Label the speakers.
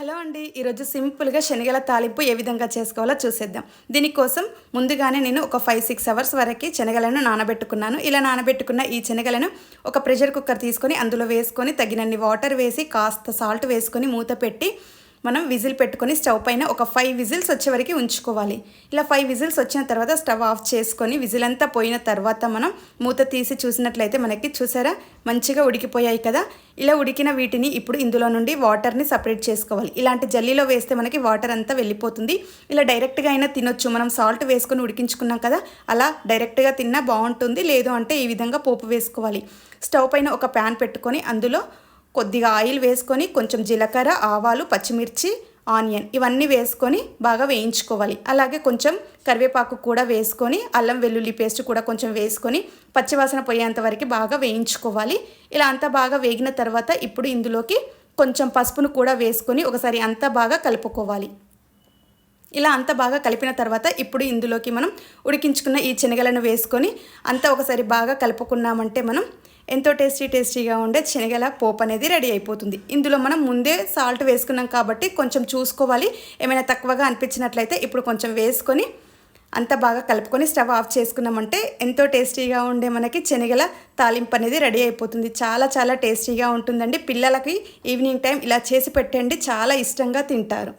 Speaker 1: Hello అండి ఈరోజు సింపుల్గా శనగల తాలింపు ఏ విధంగా చేసుకోవాలో చూసేద్దాం. దీనికోసం ముందుగానే నేను ఒక ఫైవ్ సిక్స్ అవర్స్ వరకు శనగలను నానబెట్టుకున్నాను. ఇలా నానబెట్టుకున్న ఈ శనగలను ఒక ప్రెషర్ కుక్కర్ తీసుకొని అందులో వేసుకొని తగినన్ని వాటర్ వేసి కాస్త సాల్ట్ వేసుకొని మూత పెట్టి మనం విజిల్ పెట్టుకొని స్టవ్ పైన ఒక ఫైవ్ విజిల్స్ వచ్చే వరకు ఉంచుకోవాలి. ఇలా ఫైవ్ విజిల్స్ వచ్చిన తర్వాత స్టవ్ ఆఫ్ చేసుకొని విజిల్ అంతా పోయిన తర్వాత మనం మూత తీసి చూసినట్లయితే మనకి చూసారా? మంచిగా ఉడికిపోయాయి కదా? ఇలా ఉడికిన వీటిని ఇప్పుడు ఇందులో నుండి వాటర్ని సపరేట్ చేసుకోవాలి. ఇలాంటి జల్లీలో వేస్తే మనకి వాటర్ అంతా వెళ్ళిపోతుంది. ఇలా డైరెక్ట్గా అయినా తినొచ్చు. మనం సాల్ట్ వేసుకొని ఉడికించుకున్నాం కదా? అలా డైరెక్ట్గా తిన్నా బాగుంటుంది. లేదు అంటే ఈ విధంగా పోపు వేసుకోవాలి. స్టవ్ పైన ఒక ప్యాన్ పెట్టుకొని అందులో కొద్దిగా ఆయిల్ వేసుకొని కొంచెం జీలకర్ర ఆవాలు పచ్చిమిర్చి ఆనియన్ ఇవన్నీ వేసుకొని బాగా వేయించుకోవాలి. అలాగే కొంచెం కరివేపాకు కూడా వేసుకొని అల్లం వెల్లుల్లి పేస్ట్ కూడా కొంచెం వేసుకొని పచ్చివాసన పోయేంత వరకు బాగా వేయించుకోవాలి. ఇలా అంతా బాగా వేగిన తర్వాత ఇప్పుడు ఇందులోకి కొంచెం పసుపును కూడా వేసుకొని ఒకసారి అంతా బాగా కలుపుకోవాలి. ఇలా అంత బాగా కలిపిన తర్వాత ఇప్పుడు ఇందులోకి మనం ఉడికించుకున్న ఈ శనగలను వేసుకొని అంతా ఒకసారి బాగా కలుపుకున్నామంటే మనం ఎంతో టేస్టీ టేస్టీగా ఉండే శనగల పోపు అనేది రెడీ అయిపోతుంది. ఇందులో మనం ముందే సాల్ట్ వేసుకున్నాం కాబట్టి కొంచెం చూసుకోవాలి. ఏమైనా తక్కువగా అనిపించినట్లయితే ఇప్పుడు కొంచెం వేసుకొని అంత బాగా కలుపుకొని స్టవ్ ఆఫ్ చేసుకున్నామంటే ఎంతో టేస్టీగా ఉండే మనకి శనగల తాలింపు అనేది రెడీ అయిపోతుంది. చాలా చాలా టేస్టీగా ఉంటుందండి. పిల్లలకి ఈవినింగ్ టైం ఇలా చేసి పెట్టండి. చాలా ఇష్టంగా తింటారు.